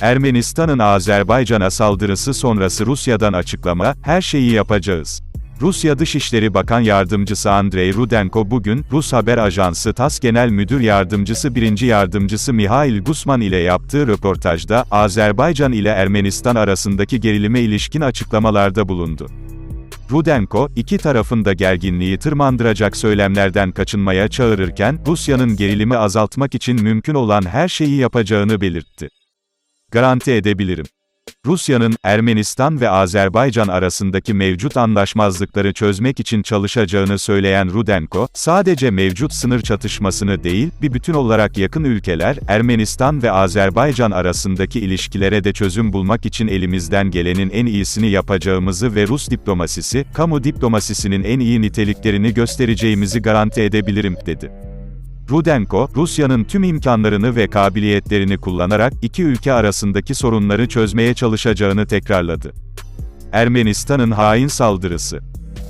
Ermenistan'ın Azerbaycan'a saldırısı sonrası Rusya'dan açıklama, her şeyi yapacağız. Rusya Dışişleri Bakan Yardımcısı Andrei Rudenko bugün, Rus haber ajansı TASS Genel Müdür Yardımcısı 1. Yardımcısı Mihail Gusman ile yaptığı röportajda, Azerbaycan ile Ermenistan arasındaki gerilime ilişkin açıklamalarda bulundu. Rudenko, iki tarafın da gerginliği tırmandıracak söylemlerden kaçınmaya çağırırken, Rusya'nın gerilimi azaltmak için mümkün olan her şeyi yapacağını belirtti. Garanti edebilirim. Rusya'nın, Ermenistan ve Azerbaycan arasındaki mevcut anlaşmazlıkları çözmek için çalışacağını söyleyen Rudenko, sadece mevcut sınır çatışmasını değil, bir bütün olarak yakın ülkeler, Ermenistan ve Azerbaycan arasındaki ilişkilere de çözüm bulmak için elimizden gelenin en iyisini yapacağımızı ve Rus diplomasisi, kamu diplomasisinin en iyi niteliklerini göstereceğimizi garanti edebilirim, dedi. Rudenko, Rusya'nın tüm imkanlarını ve kabiliyetlerini kullanarak iki ülke arasındaki sorunları çözmeye çalışacağını tekrarladı. Ermenistan'ın hain saldırısı.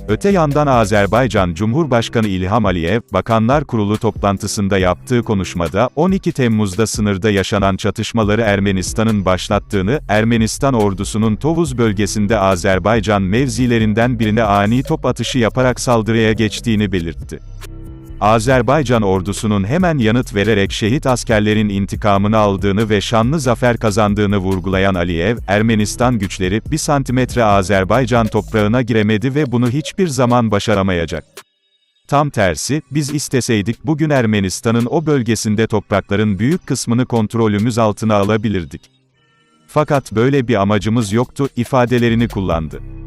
Öte yandan Azerbaycan Cumhurbaşkanı İlham Aliyev, Bakanlar Kurulu toplantısında yaptığı konuşmada, 12 Temmuz'da sınırda yaşanan çatışmaları Ermenistan'ın başlattığını, Ermenistan ordusunun Tovuz bölgesinde Azerbaycan mevzilerinden birine ani top atışı yaparak saldırıya geçtiğini belirtti. Azerbaycan ordusunun hemen yanıt vererek şehit askerlerin intikamını aldığını ve şanlı zafer kazandığını vurgulayan Aliyev, Ermenistan güçleri, bir santimetre Azerbaycan toprağına giremedi ve bunu hiçbir zaman başaramayacak. Tam tersi, biz isteseydik bugün Ermenistan'ın o bölgesinde toprakların büyük kısmını kontrolümüz altına alabilirdik. Fakat böyle bir amacımız yoktu, ifadelerini kullandı.